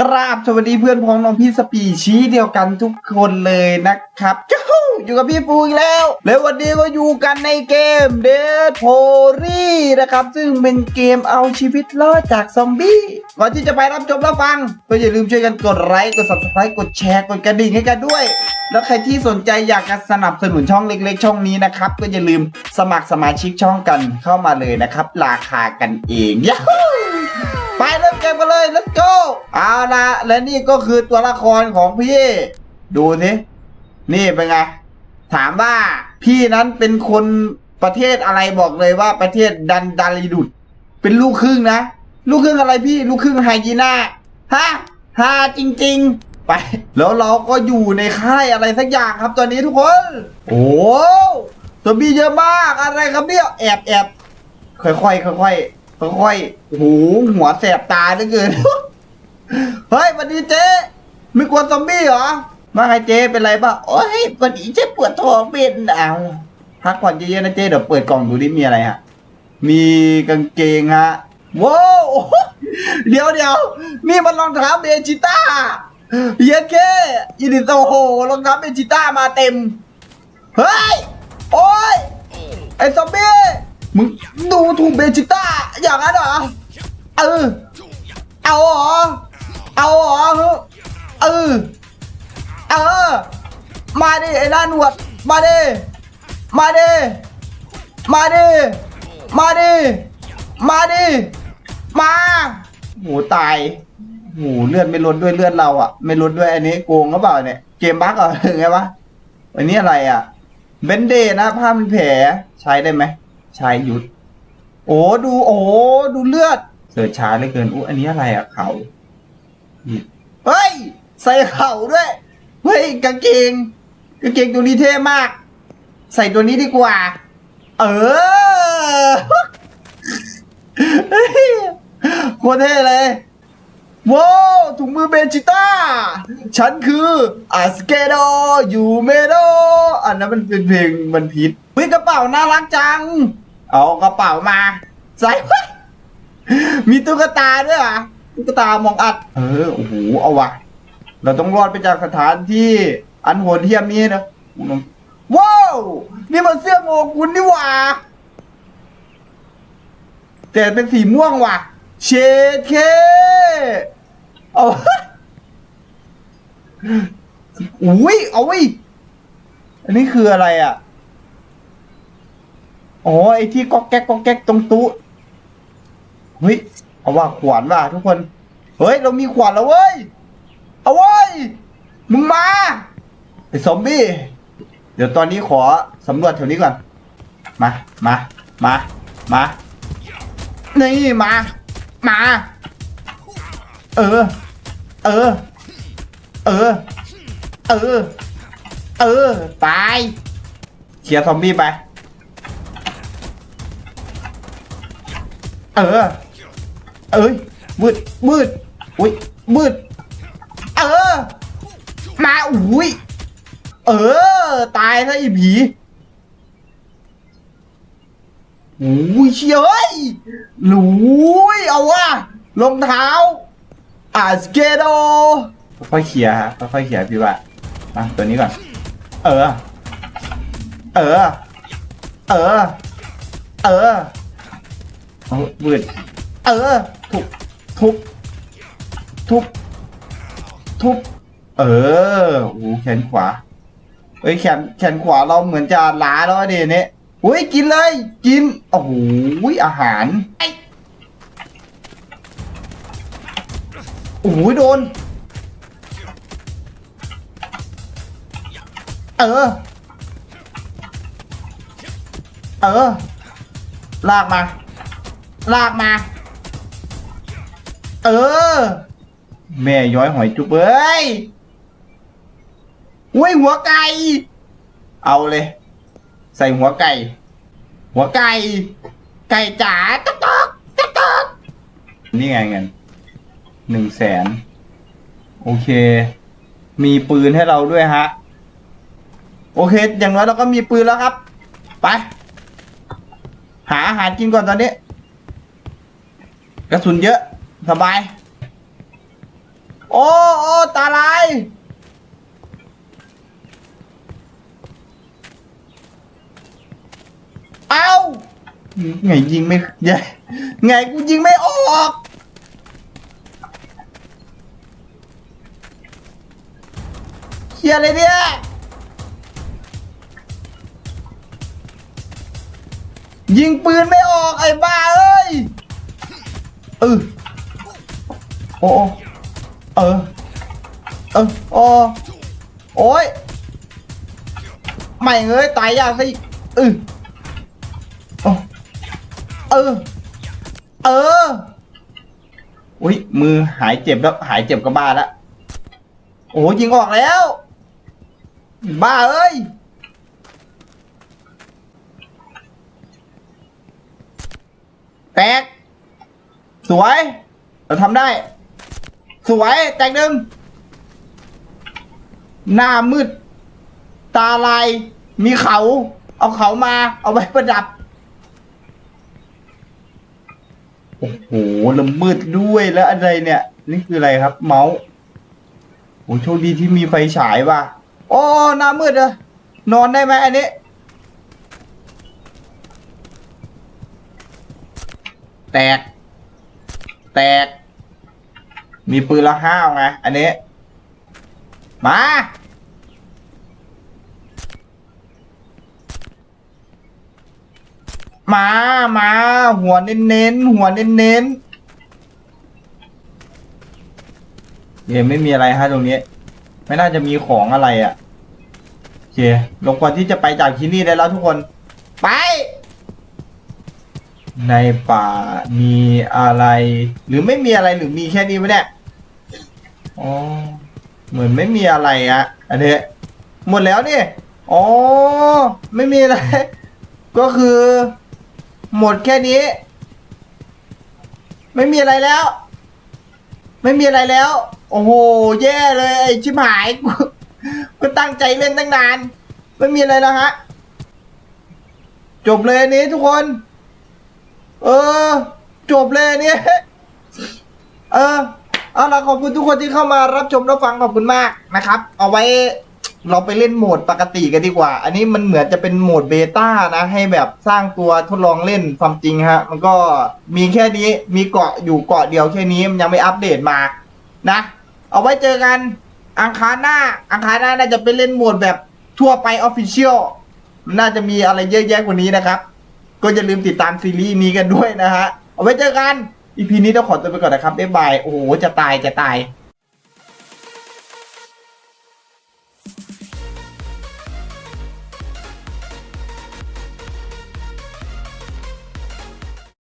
กราบสวัสดีเพื่อนพ้องน้องพี่สปีชีส์เดียวกันทุกคนเลยนะครับจู้อยู่กับพี่ปูอีกแล้ว แล้ววันนี้ก็อยู่กันในเกม d e a d p o r y นะครับ ซึ่งเป็นเกมเอาชีวิตรอดจากซอมบี้ก่อนที่จะไปรับชมรับฟัง ก็อย่าลืมช่วยกันกดไลค์กด subscribe กดแชร์กดกระดิ่งให้กันด้วย แล้วใครที่สนใจอยากจะสนับสนุนช่องเล็ก ๆ ช่องนี้นะครับ ก็อย่าลืมสมัครสมาชิกช่องกันเข้ามาเลยนะครับ ราคากันเองยาฮู ไปเริ่มเกมกันเลย let's go เอาละและนี่ก็คือตัวละครของพี่ ดูสินี่เป็นไง ถามว่าพี่นั้นเป็นคนประเทศอะไรบอกเลยว่าประเทศดันดาริดุด เป็นลูกครึ่งนะ ลูกครึ่งอะไรพี่ ลูกครึ่งไฮยีน่าฮะฮาจริง ๆ ไป แล้วเราก็อยู่ในค่ายอะไรสักอย่างครับตอนนี้ทุกคน โอ้ตัวบีเยอะมากอะไรครับเนี่ยแอบแอบค่อยๆค่อยๆ ค่อยๆโอ้โหหัวแสบตาเหลือเกิน เฮ้ยวันนี้เจ๊ไม่กลัวซอมบี้เหรอ มาไงเจ๊เป็นไรบ้างโอ้ยวันนี้เจ๊ปวดท้องเป็นเอาพักผ่อนเยอะๆนะเจ๊เดี๋ยวเปิดกล่องดูดิมีอะไรฮะ มีกางเกงฮะว้าวเดี๋ยวเดี๋ยวนี่มันรองเท้าเบจิต้าเยเคยินดีโอ้โหรองเท้าเบจิต้ามาเต็ม เฮ้ย โอ้ยไอซอมบี้ มึงดูถูกเบจิต้าอย่างนั้นเหรอ เออ เอาเหรอ เอาเหรอ เออ เออ มาดิไอ้หน้าหนวด มาดิ มาดิ มาดิ มาดิ มาดิ มาโหตายโหเลือดไม่ลดด้วยเลือดเราอะไม่ลดด้วยอันนี้โกงหรือเปล่าเนี่ยเกมบั๊กเหรอหรือไงวะอันนี้อะไรอะเบนเดนะผ้ามันแผลใช้ได้ไหม ช้หยุดโอ้ดูโอ้ดูเลือดเสิร์ชช้าเหลือเกินอู้อันนี้อะไรอะเขาเฮ้ย ใส่เข่าด้วย เฮ้ยกางเกงกางเกงตัวนี้เท่มาก ใส่ตัวนี้ดีกว่า เออโคตรเท่เลยว้าวถุงมือเบจิต้า ฉันคืออาสเกโดอยู่เมโดอันนั้นมันเป็นเพลงมันผิดเฮ้ยกระเป๋าน่ารักจัง เอากระเป๋ามา ใส่มีตุ๊กตาด้วยอะตุ๊กตามองอัด เออโอ้โหเอาว่ะเราต้องรอดไปจากสถานที่อันโหดเหี้ยมนี้นะว้าวนี่มันเสื้อโงกุลนี่หว่าแต่เป็นสีม่วงว่ะ เชดเคเอาอุ้ยเอาวิอันนี้คืออะไรอะ อ๋อไอ้ที่ก๊อกแก๊กก๊อกแก๊กตรงตู้เฮ้ยเอาว่าขวานว่ะทุกคน เฮ้ย เรามีขวานแล้วเว้ย เอาเว้ย มึงมาไอ้ซอมบี้ เดี๋ยวตอนนี้ขอสำรวจแถวนี้ก่อน มา มา มา มา นี่มา มา เออ เออ เออ เออ เออ ตาย เคลียร์ซอมบี้ไป เออ เอ้ยมืดมืดอุ้ยมืด เออ มาอุ้ยเออ ตายซะอีผีโอ้ยเชี่ยเอ้ยหลุยเอาว่ะรองเท้าอาสเกโดค่อยๆเขี่ยฮะค่อยๆเขี่ยพี่ว่ามาตัวนี้ก่อน เออ เออ เออ เออ โอ้บืดเออ ทุบ ทุบ ทุบ ทุบ เออโอ้โหแขนขวาเอ้ยแขนแขนขวาเราเหมือนจะล้าแล้วอะเดเนี่ยอุ้ยกินเลย กิน โอ้โหอาหารไอ้โอ้โหโดน เออ เออ ลากมา ลากมา เออ แม่ย้อยหอยจุ๊บเอ้ยอุ้ยหัวไก่ เอาเลย ใส่หัวไก่ หัวไก่ ไก่จ๋าต๊อกต๊อกต๊อกต๊อกนี่ไงเงินหนึ่งแสนโอเค มีปืนให้เราด้วยฮะ โอเค อย่างน้อยเราก็มีปืนแล้วครับ ไป หาอาหารกินก่อนตอนนี้ กระสุนเยอะ สบาย โอ้โอ้ตาลาย เอาไงยิงไม่ไงไงกูยิงไม่ออก เฮียอะไรเนี่ยยิงปืนไม่ออกไอ้บ้าเอ้ย ออโอ้โอ้เออ เออโอ้โอ้ยไม่เอ้ยตายยากซะอีกเออเออ เออ อุ้ยมือหายเจ็บแล้ว หายเจ็บก็บ้าแล้วโอ้ยิงออกแล้ว บ้าเอ้ยแตก สวย เราทำได้ สวย แตกหนึ่งหน้ามืด ตาลาย มีเขา เอาเขามา เอาไว้ประดับ โอ้โหแล้วมืดด้วยแล้วอะไรเนี่ย นี่คืออะไรครับ เมาส์โอ้โชคดีที่มีไฟฉายว่ะโอ้หน้ามืดอะนอนได้ไหมอันนี้ แตก แตก มีปืนละห้าวไง อันนี้ มา มา มา หัวเน้นๆหัวเน้นๆเยังไม่มีอะไรฮะตรงนี้ ไม่น่าจะมีของอะไรอะ่ะโอเคลงก่อนที่จะไปจากที่นี่ได้แล้วทุกคน ในป่ามีอะไร หรือไม่มีอะไรหรือมีแค่นี้ไหมเนี่ยอ๋อเหมือนไม่มีอะไรอะอันนี้หมดแล้วนี่อ๋อไม่มีอะไร ก็คือ หมดแค่นี้ ไม่มีอะไรแล้ว ไม่มีอะไรแล้ว โอ้โหแย่เลยไอ้ชิบหายก็ตั้งใจเล่นตั้งนาน ไม่มีอะไรแล้วฮะจบเลยอันนี้ทุกคน จบเลยอันนี้เออเอาล่ะขอบคุณทุกคนที่เข้ามารับชมรับฟังขอบคุณมากนะครับ เอาไว้เราไปเล่นโหมดปกติกันดีกว่า อันนี้มันเหมือนจะเป็นโหมดเบต้านะ ให้แบบสร้างตัวทดลองเล่นความจริงฮะ มันก็มีแค่นี้มีเกาะอยู่เกาะเดียวแค่นี้มันยังไม่อัปเดตมานะ เอาไว้เจอกันอังคารหน้า อังคารหน้าน่าจะเป็นเล่นโหมดแบบทั่วไปออฟฟิเชียลน่าจะมีอะไรเยอะแยะกว่านี้นะครับ ก็อย่าลืมติดตามซีรีส์นี้กันด้วยนะฮะ เอาไว้เจอกันอีพีนี้ต้องขอตัวไปก่อนนะครับบ๊ายบายโอ้โหจะตายจะตาย